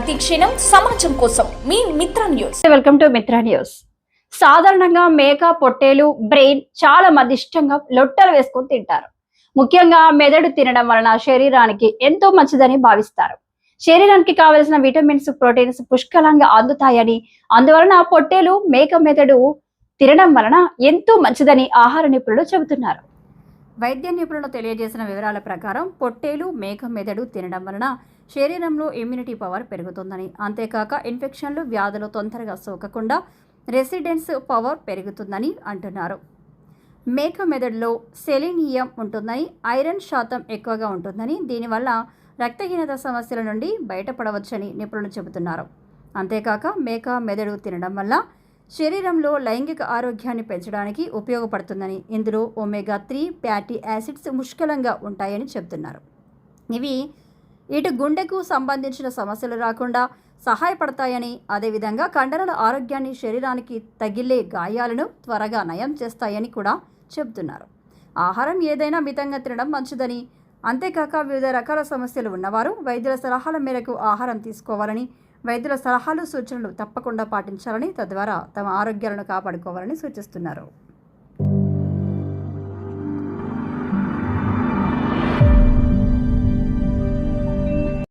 ప్రతి క్షణం సమాజం కోసం. మీ Mitra news. Welcome to Mitra news. సాధారణంగా మేక పొట్టేలు బ్రెయిన్ చాలా మంది ఇష్టంగా లొట్టలు వేసుకొని తింటారు. ముఖ్యంగా మెదడు తినడం వలన శరీరానికి ఎంతో మంచిదని భావిస్తారు. శరీరానికి కావలసిన విటమిన్స్ ప్రోటీన్స్ పుష్కలంగా అందుతాయని అందువలన పొట్టేలు మేక మెదడు తినడం వలన ఎంతో మంచిదని ఆహార నిపుణులు చెబుతున్నారు. వైద్య నిపుణులు తెలియజేసిన వివరాల ప్రకారం పొట్టేలు మేక మెదడు తినడం వలన శరీరంలో ఇమ్యూనిటీ పవర్ పెరుగుతుందని. అంతేకాక ఇన్ఫెక్షన్లు వ్యాధులు తొందరగా సోకకుండా రెసిడెన్స్ పవర్ పెరుగుతుందని అంటున్నారు. మేక మెదడులో సెలీనియం ఉంటుందని ఐరన్ శాతం ఎక్కువగా ఉంటుందని దీనివల్ల రక్తహీనత సమస్యల నుండి బయటపడవచ్చని నిపుణులు చెబుతున్నారు. అంతేకాక మేక మెదడు తినడం వల్ల శరీరంలో లైంగిక ఆరోగ్యాన్ని పెంచడానికి ఉపయోగపడుతుందని. ఇందులో ఒమేగా త్రీ ఫ్యాటీ యాసిడ్స్ ముష్కలంగా ఉంటాయని చెబుతున్నారు. ఇవి ఇటు గుండెకు సంబంధించిన సమస్యలు రాకుండా సహాయపడతాయని అదేవిధంగా కండరాల ఆరోగ్యాన్ని శరీరానికి తగిలే గాయాలను త్వరగా నయం చేస్తాయని కూడా చెబుతున్నారు. ఆహారం ఏదైనా మితంగా తినడం మంచిదని అంతేకాక వివిధ రకాల సమస్యలు ఉన్నవారు వైద్యుల సలహాల మేరకు ఆహారం తీసుకోవాలని వైద్యుల సలహాలు సూచనలు తప్పకుండా పాటించాలని తద్వారా తమ ఆరోగ్యాలను కాపాడుకోవాలని సూచిస్తున్నారు.